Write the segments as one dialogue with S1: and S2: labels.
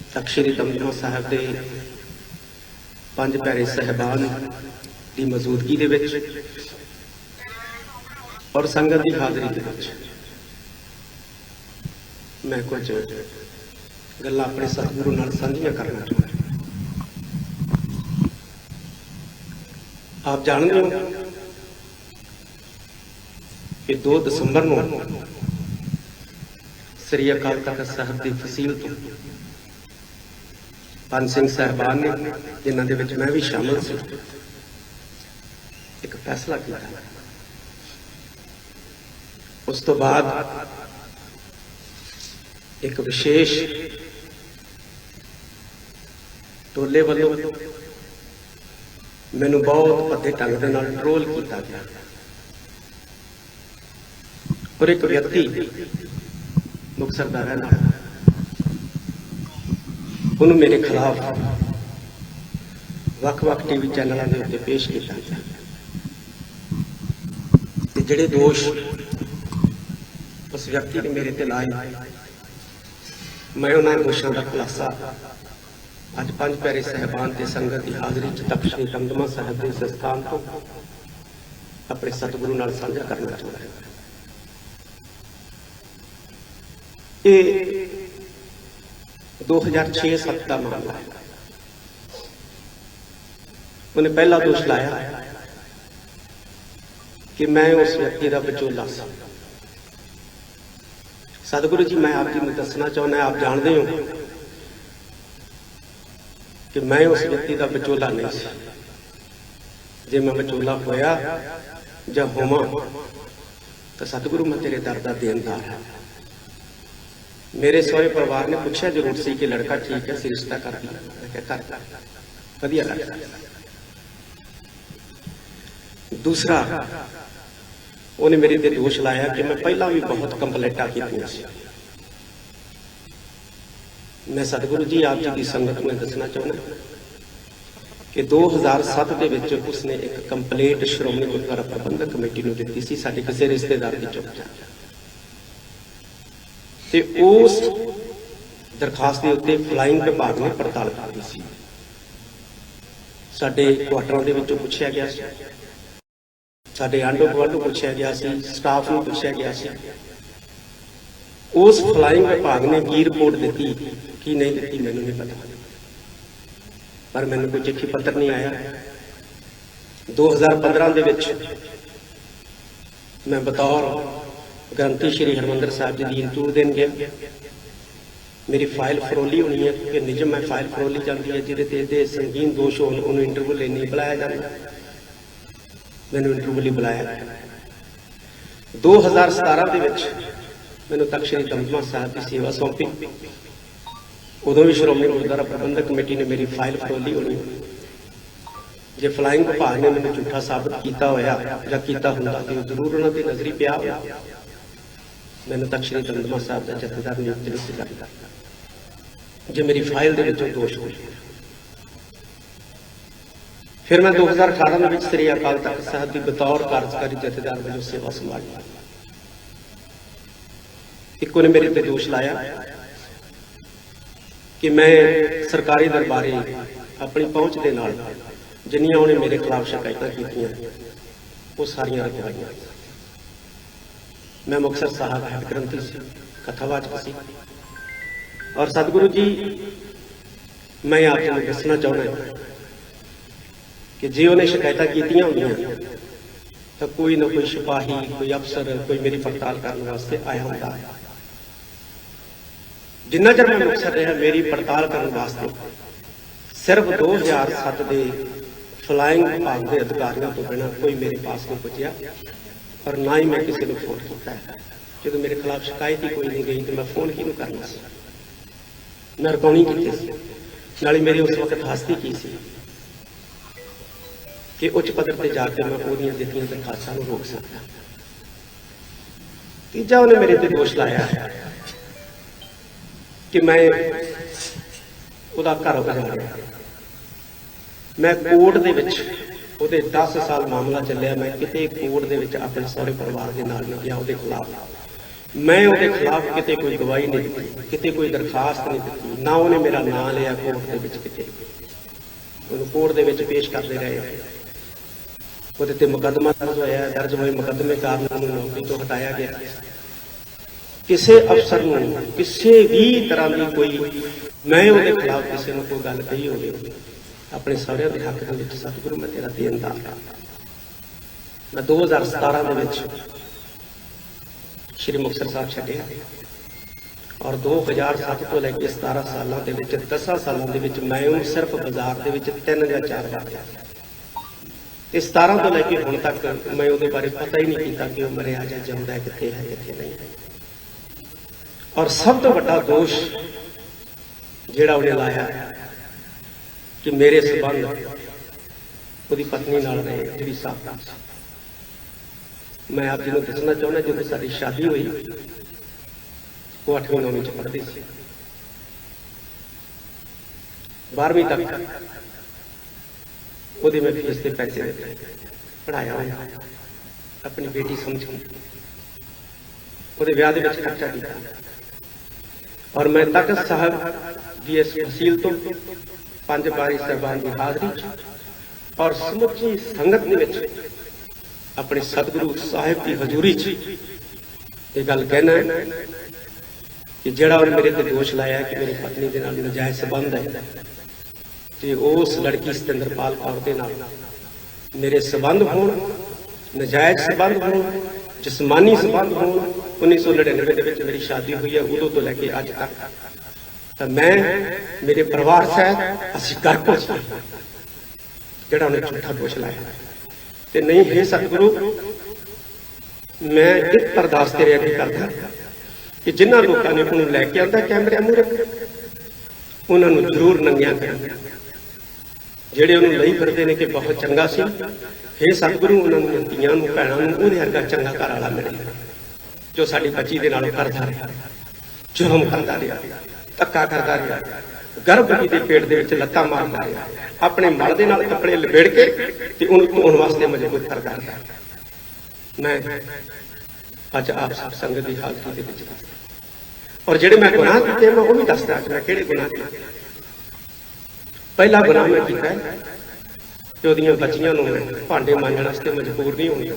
S1: ਤਖਤ ਸ੍ਰੀ ਦਮਦਮਾ ਸਾਹਿਬ ਦੇ ਪੰਜ ਪਿਆਰੇ ਸਹਿਬਾਨ ਦੀ ਮੌਜੂਦਗੀ ਦੇ ਵਿੱਚ ਔਰ ਸੰਗਤ ਦੀ ਹਾਜ਼ਰੀ ਦੇ ਵਿੱਚ ਮੈਂ ਕੁਝ ਗੱਲਾਂ ਆਪਣੇ ਸਤਿਗੁਰੂ ਨਾਲ ਸਾਂਝੀਆਂ ਕਰਨਾ ਚਾਹੁੰਦਾ ਆਪ ਜਾਣਦੇ ਹੋ ਕਿ 2 ਦਸੰਬਰ ਨੂੰ ਸ੍ਰੀ ਅਕਾਲ ਤਖਤ ਸਾਹਿਬ ਦੀ ਫਸੀਲ ਤੋਂ ਪੰਜ ਸਿੰਘ ਸਾਹਿਬਾਨ ਨੇ, ਜਿਨ੍ਹਾਂ ਦੇ ਵਿੱਚ ਮੈਂ ਵੀ ਸ਼ਾਮਲ ਸੀ। ਇੱਕ ਫੈਸਲਾ ਕੀਤਾ। ਉਸ ਤੋਂ ਬਾਅਦ ਇੱਕ ਵਿਸ਼ੇਸ਼ ਟੋਲੇ ਵੱਲੋਂ ਮੈਨੂੰ ਬਹੁਤ ਭੱਦੇ ਢੰਗ ਦੇ ਨਾਲ ਟਰੋਲ ਕੀਤਾ ਗਿਆ। ਔਰ ਇੱਕ ਵਿਅਕਤੀ ਮੁਕਤਸਰ ਦਾ ਰਹਿਣ ਉਹਨੂੰ ਮੇਰੇ ਖਿਲਾਫ ਵੱਖ-ਵੱਖ ਟੀਵੀ ਚੈਨਲਾਂ ਦੇ ਉੱਤੇ ਪੇਸ਼ ਕੀਤਾ ਗਿਆ। ਤੇ ਜਿਹੜੇ ਦੋਸ਼ ਉਸ ਵਿਅਕਤੀ ਨੇ ਮੇਰੇ ਤੇ ਲਾਏ ਮੈਂ ਉਹਨਾਂ ਦੋਸ਼ਾਂ ਦਾ ਖੁਲਾਸਾ ਅੱਜ ਪੰਜ ਪਿਆਰੇ ਸਹਿਬਾਨ ਤੇ ਸੰਗਤ ਦੀ ਹਾਜ਼ਰੀ 'ਚ ਤਖਤ ਸ੍ਰੀ ਸਾਹਿਬ ਦੇ ਇਸ ਸਥਾਨ ਤੋਂ ਆਪਣੇ ਸਤਿਗੁਰੂ ਨਾਲ ਸਾਂਝਾ ਕਰਨਾ ਚਾਹੁੰਦਾ ਹਾਂ। ਇਹ 2006-7 ਦਾ ਮਾਮਲਾ। ਹੈ ਉਹਨੇ ਪਹਿਲਾ ਦੋਸ਼ ਲਾਇਆ ਕਿ ਮੈਂ ਉਸ ਵਿਅਕਤੀ ਦਾ ਵਿਚੋਲਾ ਸੀ। ਸਤਿਗੁਰੂ ਜੀ, ਮੈਂ ਆਪ ਜੀ ਨੂੰ ਦੱਸਣਾ ਚਾਹੁੰਦਾ, ਆਪ ਜਾਣਦੇ ਹੋ ਕਿ ਮੈਂ ਉਸ ਵਿਅਕਤੀ ਦਾ ਵਿਚੋਲਾ ਨਹੀਂ ਸੀ। ਜੇ ਮੈਂ ਵਿਚੋਲਾ ਹੋਇਆ ਜਾਂ ਹੋਵਾਂ, ਤਾਂ ਸਤਿਗੁਰੂ ਮੈਂ ਤੇਰੇ ਦਰ ਦਾ ਦੇਣਦਾਰ ਹਾਂ। ਮੇਰੇ ਸਹੁਰੇ ਪਰਿਵਾਰ ਨੇ ਪੁੱਛਿਆ ਜ਼ਰੂਰ ਸੀ ਕਿ ਲੜਕਾ ਠੀਕ ਹੈ ਸੀ ਰਿਸ਼ਤਾ ਕਰ ਲਿਆ ਵਧੀਆ ਲੱਗਦਾ ਦੂਸਰਾ, ਉਹਨੇ ਮੇਰੇ ਤੇ ਦੋਸ਼ ਲਾਇਆ ਕਿ ਮੈਂ ਪਹਿਲਾਂ ਵੀ ਬਹੁਤ ਕੰਪਲੇਂਟਾਂ ਕੀਤੀਆਂ ਸੀ। ਮੈਂ ਸਤਿਗੁਰੂ ਜੀ, ਆਪ ਜੀ ਦੀ ਸੰਗਤ ਨੂੰ ਦੱਸਣਾ ਚਾਹੁੰਦਾ ਕਿ 2007 ਦੇ ਵਿੱਚ ਉਸਨੇ ਇੱਕ ਕੰਪਲੇਂਟ ਸ਼੍ਰੋਮਣੀ ਗੁਰਦੁਆਰਾ ਪ੍ਰਬੰਧਕ ਕਮੇਟੀ ਨੂੰ ਦਿੱਤੀ ਸੀ, ਸਾਡੇ ਕਿਸੇ ਰਿਸ਼ਤੇਦਾਰ ਦੀ ਚੁੱਪ। ਤੇ ਉਸ ਦਰਖਾਸਤ ਦੇ ਉੱਤੇ ਫਲਾਈਂਗ ਵਿਭਾਗ ਨੇ ਪੜਤਾਲ ਕੀਤੀ ਸੀ। ਸਾਡੇ ਕੁਆਟਰਾਂ ਦੇ ਵਿੱਚੋਂ ਪੁੱਛਿਆ ਗਿਆ ਸੀ। ਸਾਡੇ ਆਂਡੋ ਗੁਆਂਢੋਂ ਪੁੱਛਿਆ ਗਿਆ ਸੀ, ਸਟਾਫ ਨੂੰ ਪੁੱਛਿਆ ਗਿਆ ਸੀ। ਉਸ ਫਲਾਈਂਗ ਵਿਭਾਗ ਨੇ ਕੀ ਰਿਪੋਰਟ ਦਿੱਤੀ, ਕੀ ਨਹੀਂ ਦਿੱਤੀ, ਮੈਨੂੰ ਨਹੀਂ ਪਤਾ। ਪਰ ਮੈਨੂੰ ਕੋਈ ਚਿੱਠੀ ਪੱਤਰ ਨਹੀਂ ਆਇਆ। 2015 ਦੇ ਵਿੱਚ ਮੈਂ ਬਤੌਰ ਗ੍ਰੰਥੀ ਸ਼੍ਰੀ ਹਰਮੰਦਰ ਸਾਹਿਬ ਜੀ ਦੀ ਇੰਟਰਵਿਊ ਦੇਣ ਮੇਰੀ ਫਾਈਲ ਫਰੋਲੀ ਹੋਣੀ ਹੈ ਕਿ ਨਿਜਮ ਮੈਂ ਫਾਈਲ ਫਰੋਲੀ ਜਾਂਦੀ ਹੈ, ਜਿਹਦੇ ਤੇ ਇਹਦੇ ਸੰਗੀਨ ਦੋਸ਼ ਹੋਣ ਉਹਨੂੰ ਇੰਟਰਵਿਊ ਲਈ ਨਹੀਂ ਬੁਲਾਇਆ ਜਾਂਦਾ। ਮੈਨੂੰ ਇੰਟਰਵਿਊ ਲਈ ਬੁਲਾਇਆ। 2017 ਦੇ ਵਿੱਚ ਮੈਨੂੰ ਤਖਤ ਦਮਦਮਾ ਸਾਹਿਬ ਦੀ ਸੇਵਾ ਸੌਂਪੀ। ਉਦੋਂ ਵੀ ਸ਼੍ਰੋਮਣੀ ਗੁਰਦੁਆਰਾ ਪ੍ਰਬੰਧਕ ਕਮੇਟੀ ਨੇ ਮੇਰੀ ਫਾਈਲ ਫਰੋਲੀ ਹੋਣੀ ਜੇ ਫਲਾਈਂਗ ਵਿਭਾਗ ਨੇ ਮੈਨੂੰ ਝੂਠਾ ਸਾਬਤ ਕੀਤਾ ਹੋਇਆ ਜਾਂ ਕੀਤਾ ਹੁੰਦਾ ਤੇ ਉਹ ਜ਼ਰੂਰ ਉਹਨਾਂ ਦੀ ਨਜ਼ਰੀ ਪਿਆ ਹੋਇਆ। ਮੈਨੂੰ ਤਖਤ ਸ੍ਰੀ ਦਮਦਮਾ ਸਾਹਿਬ ਦਾ ਜਥੇਦਾਰ ਨਿਯੁਕਤ ਨਹੀਂ ਕਰਦਾ। ਜੇ ਮੇਰੀ ਫਾਈਲ ਦੇ ਵਿੱਚੋਂ ਦੋਸ਼ ਹੋਏ। ਫਿਰ ਮੈਂ 2018 ਦੇ ਵਿੱਚ ਸ੍ਰੀ ਅਕਾਲ ਤਖਤ ਸਾਹਿਬ ਦੀ ਬਤੌਰ ਕਾਰਜਕਾਰੀ ਜਥੇਦਾਰ ਵਜੋਂ ਸੇਵਾ ਸੰਭਾਲੀ। ਇੱਕੋ ਨੇ ਮੇਰੇ ਤੇ ਦੋਸ਼ ਲਾਇਆ ਕਿ ਮੈਂ ਸਰਕਾਰੀ ਦਰਬਾਰੇ ਆਪਣੀ ਪਹੁੰਚ ਦੇ ਨਾਲ ਜਿੰਨੀਆਂ ਉਹਨੇ ਮੇਰੇ ਖਿਲਾਫ ਸ਼ਿਕਾਇਤਾਂ ਕੀਤੀਆਂ, ਉਹ ਸਾਰੀਆਂ ਰਖਵਾਈਆਂ ਮੈਂ ਮੁਕਤਸਰ ਸਾਹਿਬ ਹੈਡ ਗ੍ਰੰਥੀ ਸੀ ਕਥਾਵਾਚਕ ਸੀ ਔਰ ਸਤਿਗੁਰੂ ਜੀ ਮੈਂ ਆਪ ਨੂੰ ਦੱਸਣਾ ਚਾਹੁੰਦਾ ਕਿ ਜੇ ਉਹਨੇ ਸ਼ਿਕਾਇਤਾਂ ਕੀਤੀਆਂ ਹੁੰਦੀਆਂ ਤਾਂ ਕੋਈ ਨਾ ਕੋਈ ਸਿਪਾਹੀ ਕੋਈ ਅਫਸਰ ਕੋਈ ਮੇਰੀ ਪੜਤਾਲ ਕਰਨ ਵਾਸਤੇ ਆਇਆ ਹੁੰਦਾ ਜਿੰਨਾ ਚਿਰ ਮੈਂ ਮੁਕਤਸਰ ਰਿਹਾ ਮੇਰੀ ਪੜਤਾਲ ਕਰਨ ਵਾਸਤੇ ਸਿਰਫ 2007 ਦੇ ਫਲਾਈਂਗ ਵਿਭਾਗ ਦੇ ਅਧਿਕਾਰੀਆਂ ਤੋਂ ਬਿਨਾਂ ਕੋਈ ਮੇਰੇ ਪਾਸ ਨਹੀਂ ਪਹੁੰਚਿਆ ਔਰ ਨਾ ਹੀ ਮੈਂ ਕਿਸੇ ਨੂੰ ਫੋਨ ਕੀਤਾ। ਜਦੋਂ ਮੇਰੇ ਖਿਲਾਫ ਸ਼ਿਕਾਇਤ ਹੀ ਕੋਈ ਨਹੀਂ ਗਈ ਤੇ ਮੈਂ ਫੋਨ ਕਿਹਨੂੰ ਕਰਨਾ? ਸੀ ਮੈਂ ਕੀਤੀ ਸੀ। ਨਾਲੇ ਮੇਰੀ ਉਸ ਵਕਤ ਹਸਤੀ ਕੀ ਸੀ? ਕਿ ਉੱਚ ਪੱਧਰ ਤੇ ਜਾ ਕੇ ਮੈਂ ਉਹਦੀਆਂ ਦਿੱਤੀਆਂ ਦਰਖਾਸਤਾਂ ਨੂੰ ਰੋਕ ਸਕਦਾ। ਤੀਜਾ ਉਹਨੇ ਮੇਰੇ ਤੇ ਦੋਸ਼ ਲਾਇਆ ਕਿ ਮੈਂ ਉਹਦਾ ਘਰ ਉਜਾੜਿਆ ਮੈਂ ਕੋਰਟ ਦੇ ਵਿੱਚ ਉਹਦੇ 10 ਸਾਲ ਮਾਮਲਾ ਚੱਲਿਆ, ਮੈਂ ਕਿਤੇ ਕੋਰਟ ਦੇ ਵਿੱਚ ਆਪਣੇ ਸਾਰੇ ਪਰਿਵਾਰ ਦੇ ਨਾਲ ਨਹੀਂ ਗਿਆ ਉਹਦੇ ਖਿਲਾਫ। ਮੈਂ ਉਹਦੇ ਖਿਲਾਫ ਕਿਤੇ ਕੋਈ ਗਵਾਹੀ ਨਹੀਂ ਦਿੱਤੀ, ਕਿਤੇ ਕੋਈ ਦਰਖਾਸਤ ਨਹੀਂ ਦਿੱਤੀ, ਨਾ ਉਹਨੇ ਮੇਰਾ ਨਾਂ ਲਿਆ ਕੋਰਟ ਦੇ ਵਿੱਚ ਕਿਤੇ। ਉਹਨੂੰ ਕੋਰਟ ਦੇ ਵਿੱਚ ਪੇਸ਼ ਕਰਦੇ ਰਹੇ। ਉਹਦੇ ਤੇ ਮੁਕੱਦਮਾ ਦਰਜ ਹੋਇਆ, ਦਰਜ ਹੋਏ ਮੁਕੱਦਮੇ ਕਾਰਨ ਉਹਨੂੰ ਨੌਕਰੀ ਤੋਂ ਹਟਾਇਆ ਗਿਆ। ਕਿਸੇ ਅਫਸਰ ਨੂੰ ਕਿਸੇ ਵੀ ਤਰ੍ਹਾਂ ਦੀ ਕੋਈ, ਮੈਂ ਉਹਦੇ ਖਿਲਾਫ ਕਿਸੇ ਨੂੰ ਕੋਈ ਗੱਲ ਕਹੀ ਹੋਵੇ। ਆਪਣੇ ਸਾਰਿਆਂ ਦੇ ਹੱਕ ਦੇ ਵਿੱਚ ਸਤਿਗੁਰੂ ਮੈਂ ਤੇਰਾ ਦੇਣਦਾਰ ਹਾਂ। ਮੈਂ 2017 ਦੇ ਵਿੱਚ ਸ਼੍ਰੀ ਮੁਕਤਸਰ ਸਾਹਿਬ ਛੱਡਿਆ ਔਰ 2007 ਤੋਂ ਲੈ ਕੇ 17 ਸਾਲਾਂ ਦੇ ਵਿੱਚ 10 ਸਾਲਾਂ ਦੇ ਵਿੱਚ ਮੈਂ ਉਹ ਸਿਰਫ ਬਾਜ਼ਾਰ ਦੇ ਵਿੱਚ ਤਿੰਨ ਜਾਂ ਚਾਰ ਵਾਰ ਗਿਆ ਤੇ 17 ਤੋਂ ਲੈ ਕੇ ਹੁਣ ਤੱਕ ਮੈਂ ਉਹਦੇ ਬਾਰੇ ਪਤਾ ਹੀ ਨਹੀਂ ਕੀਤਾ ਕਿ ਉਹ ਮਰਿਆ ਜਾਂ ਜਿਉਂਦਾ ਕਿੱਥੇ ਹੈ, ਕਿੱਥੇ ਨਹੀਂ ਹੈ। ਔਰ ਸਭ ਤੋਂ ਵੱਡਾ ਦੋਸ਼ ਜਿਹੜਾ ਉਹਨੇ ਲਾਇਆ ਕਿ ਮੇਰੇ ਸਬੰਧ ਉਹਦੀ ਪਤਨੀ ਨਾਲ ਰਹੇ ਜਿਹੜੀ ਸਾਬਕਾ ਸੀ। ਮੈਂ ਆਪ ਜੀ ਨੂੰ ਦੱਸਣਾ ਚਾਹੁੰਦਾ ਜਦੋਂ ਸਾਡੀ ਸ਼ਾਦੀ ਹੋਈ, ਉਹ 8ਵੀਂ 9ਵੀਂ ਚ ਪੜ੍ਹਦੀ ਸੀ। 12ਵੀਂ ਤੱਕ ਉਹਦੇ ਮੈਂ ਫੀਸ ਤੇ ਪੈਸੇ ਦਿੱਤੇ ਪੜਾਇਆ ਹੋਇਆ। ਆਪਣੀ ਬੇਟੀ ਸਮਝੂੰ ਉਹਦੇ ਵਿਆਹ ਦੇ ਵਿੱਚ ਖਰਚਾ ਕੀਤਾ। ਔਰ ਮੈਂ ਤਖਤ ਸਾਹਿਬ ਦੀ ਇਸ ਫਸੀਲ ਤੋਂ ਪੰਜ ਬਾਰੀ ਸਰਬਾਨ ਦੀ ਹਾਜ਼ਰੀ ਚ ਔਰ ਸਮੁੱਚੀ ਸੰਗਤ ਦੇ ਵਿੱਚ ਆਪਣੇ ਸਤਿਗੁਰੂ ਸਾਹਿਬ ਦੀ ਹਜ਼ੂਰੀ 'ਚ ਇਹ ਗੱਲ ਕਹਿਣਾ ਹੈ ਕਿ ਜਿਹੜਾ ਉਹਨੇ ਮੇਰੇ ਤੇ ਦੋਸ਼ ਲਾਇਆ ਕਿ ਮੇਰੀ ਪਤਨੀ ਦੇ ਨਾਲ ਨਜਾਇਜ਼ ਸੰਬੰਧ ਹੈ ਤੇ ਉਸ ਲੜਕੀ ਸਤਿੰਦਰਪਾਲ ਕੌਰ ਦੇ ਨਾਲ ਮੇਰੇ ਸੰਬੰਧ ਹੋਣ, ਨਜਾਇਜ਼ ਸੰਬੰਧ ਹੋਣ, ਜਿਸਮਾਨੀ ਸੰਬੰਧ ਹੋਣ 1999 ਦੇ ਵਿੱਚ ਮੇਰੀ ਸ਼ਾਦੀ ਹੋਈ ਹੈ, ਉਦੋਂ ਤੋਂ ਲੈ ਕੇ ਅੱਜ ਤੱਕ ਤਾਂ ਮੈਂ, ਮੇਰੇ ਪਰਿਵਾਰ ਸਹਿਤ ਅਸੀਂ ਕਰ ਪਹੁੰਚੇ ਜਿਹੜਾ ਉਹਨੇ ਝੂਠਾ ਦੋਸ਼ ਲਾਇਆ। ਤੇ ਨਹੀਂ, ਹੈ ਸਤਿਗੁਰੂ, ਮੈਂ ਇੱਕ ਅਰਦਾਸ ਤੇਰੇ ਅੱਗੇ ਕਰਦਾ ਕਿ ਜਿਨ੍ਹਾਂ ਲੋਕਾਂ ਨੇ ਉਹਨੂੰ ਲੈ ਕੇ ਆਂਦਾ ਕੈਮਰੇ ਮੂਹਰੇ ਉਹਨਾਂ ਨੂੰ ਜ਼ਰੂਰ ਨੰਗਿਆ ਕਰਾਂ ਜਿਹੜੇ ਉਹਨੂੰ ਲਈ ਫਿਰਦੇ ਨੇ ਕਿ ਬਹੁਤ ਚੰਗਾ ਸੀ ਇਹ ਸਤਿਗੁਰੂ, ਉਹਨਾਂ ਨੂੰ ਧੀਆਂ ਨੂੰ, ਭੈਣਾਂ ਨੂੰ, ਉਹਦੇ ਵਰਗਾ ਚੰਗਾ ਘਰ ਵਾਲਾ ਮਿਲੇ ਜੋ ਸਾਡੀ ਬੱਚੀ ਦੇ ਨਾਲ ਕਰਦਾ ਰਿਹਾ, ਜ਼ੁਲਮ ਕਰਦਾ ਰਿਹਾ। ਧੱਕਾ ਕਰਦਾ ਰਿਹਾ। ਗਰਭਵਤੀ ਦੇ ਪੇਟ ਦੇ ਵਿੱਚ ਲੱਤਾਂ ਮਾਰਦਾ ਰਿਹਾ। ਆਪਣੇ ਮਲ ਦੇ ਨਾਲ ਕੱਪੜੇ ਲਪੇੜ ਕੇ ਤੇ ਉਹਨੂੰ ਧੋਣ ਵਾਸਤੇ ਮਜਬੂਰ ਕਰਦਾ ਰਿਹਾ। ਮੈਂ ਅੱਜ ਆਪ ਸਭ ਸੰਗਤ ਦੀ ਹਾਲਤ ਦੇ ਵਿੱਚ ਦੱਸਦਾ ਔਰ ਜਿਹੜੇ ਮੈਂ ਗੁਨਾਹ ਕੀਤੇ, ਮੈਂ ਉਹ ਵੀ ਦੱਸਦਾ ਕਿ ਮੈਂ ਕਿਹੜੇ ਗੁਨਾਹ ਕੀਤੇ। ਪਹਿਲਾ ਗੁਨਾਹ ਮੈਂ ਕੀਤਾ ਕਿ ਉਹਦੀਆਂ ਬੱਚੀਆਂ ਨੂੰ ਮੈਂ ਭਾਂਡੇ ਮਾਂਜਣ ਵਾਸਤੇ ਮਜਬੂਰ ਨਹੀਂ ਹੋਣੀ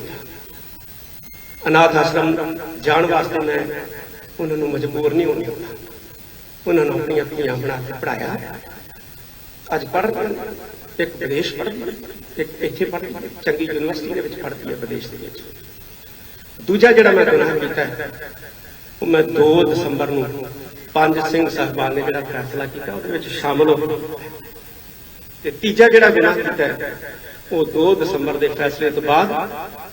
S1: ਅਨਾਥ ਆਸ਼ਰਮ ਜਾਣ ਵਾਸਤੇ ਮੈਂ ਉਹਨਾਂ ਨੂੰ ਮਜਬੂਰ ਨਹੀਂ ਹੋਣੀ ਉਹਨਾਂ ਨੂੰ ਆਪਣੀਆਂ ਧੀਆਂ ਬਣਾ ਕੇ ਪੜਾਇਆ ਅੱਜ ਪੜ੍ਹ ਇੱਕ ਵਿਦੇਸ਼ ਪੜ੍ਹਦੀ ਇੱਕ ਇੱਥੇ ਪੜ੍ਹਦੀ ਚੰਗੀ ਯੂਨੀਵਰਸਿਟੀ ਦੇ ਵਿੱਚ ਪੜ੍ਹਦੀ ਹੈ ਵਿਦੇਸ਼ ਦੇ ਵਿੱਚ। ਦੂਜਾ ਜਿਹੜਾ ਮੈਂ ਗੁਨਾਹ ਕੀਤਾ ਉਹ ਮੈਂ 2 ਦਸੰਬਰ ਨੂੰ ਪੰਜ ਸਿੰਘ ਸਾਹਿਬਾਨ ਨੇ ਜਿਹੜਾ ਫੈਸਲਾ ਕੀਤਾ, ਉਹਦੇ ਵਿੱਚ ਸ਼ਾਮਲ ਹੋ ਤੇ ਤੀਜਾ ਜਿਹੜਾ ਗੁਨਾਹ ਕੀਤਾ ਉਹ 2 ਦਸੰਬਰ ਦੇ ਫੈਸਲੇ ਤੋਂ ਬਾਅਦ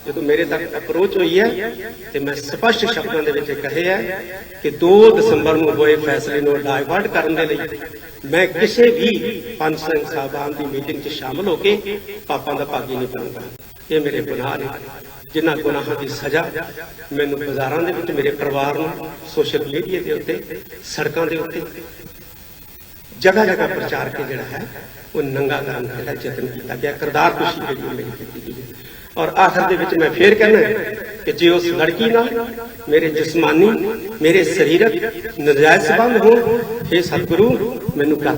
S1: ਜਦੋਂ ਮੇਰੇ ਤੱਕ ਅਪਰੋਚ ਹੋਈ ਹੈ ਤੇ ਮੈਂ ਸਪਸ਼ਟ ਸ਼ਬਦਾਂ ਦੇ ਵਿੱਚ ਇਹ ਹੈ ਕਿ 2 ਦਸੰਬਰ ਨੂੰ ਹੋਏ ਫੈਸਲੇ ਨੂੰ ਡਾਇਵਰਟ ਕਰਨ ਦੇ ਲਈ ਮੈਂ ਕਿਸੇ ਵੀ ਪੰਜ ਸਿੰਘ ਸਾਹਿਬਾਨ ਦੀ ਮੀਟਿੰਗ 'ਚ ਸ਼ਾਮਲ ਹੋ ਕੇ ਪਾਪਾਂ ਦਾ ਭਾਗੀ ਨਹੀਂ ਬਣਦਾ ਇਹ ਮੇਰੇ ਗੁਨਾਹ ਨੇ। ਜਿਨ੍ਹਾਂ ਗੁਨਾਹਾਂ ਦੀ ਸਜ਼ਾ ਮੈਨੂੰ ਬਾਜ਼ਾਰਾਂ ਦੇ ਵਿੱਚ ਮੇਰੇ ਪਰਿਵਾਰ ਨੂੰ ਸੋਸ਼ਲ ਮੀਡੀਆ ਦੇ ਉੱਤੇ, ਸੜਕਾਂ ਦੇ ਉੱਤੇ ਜਗ੍ਹਾ ਜਗ੍ਹਾ ਪ੍ਰਚਾਰ ਕੇ ਜਿਹੜਾ ਹੈ, ਉਹ ਨੰਗਾ ਕਰਨ ਦਾ ਜਿਹੜਾ ਯਤਨ ਕੀਤਾ ਗਿਆ ਕਿਰਦਾਰ ਕੁਸ਼ੀ ਜਿਹੜੀ ਮੇਰੀ ਕੀਤੀ ਗਈ ਹੈ। ਔਰ ਆਖਰ ਦੇ ਵਿੱਚ ਮੈਂ ਫੇਰ ਕਹਿਣਾ ਕਿ ਜੇ ਉਸ ਲੜਕੀ ਨਾਲ ਮੇਰੇ ਜਿਸਮਾਨੀ, ਮੇਰੇ ਸਰੀਰਕ ਨਜਾਇਜ਼ ਸੰਬੰਧ ਹੋਣ ਇਹ ਸਤਿਗੁਰੂ, ਮੈਨੂੰ ਕਰ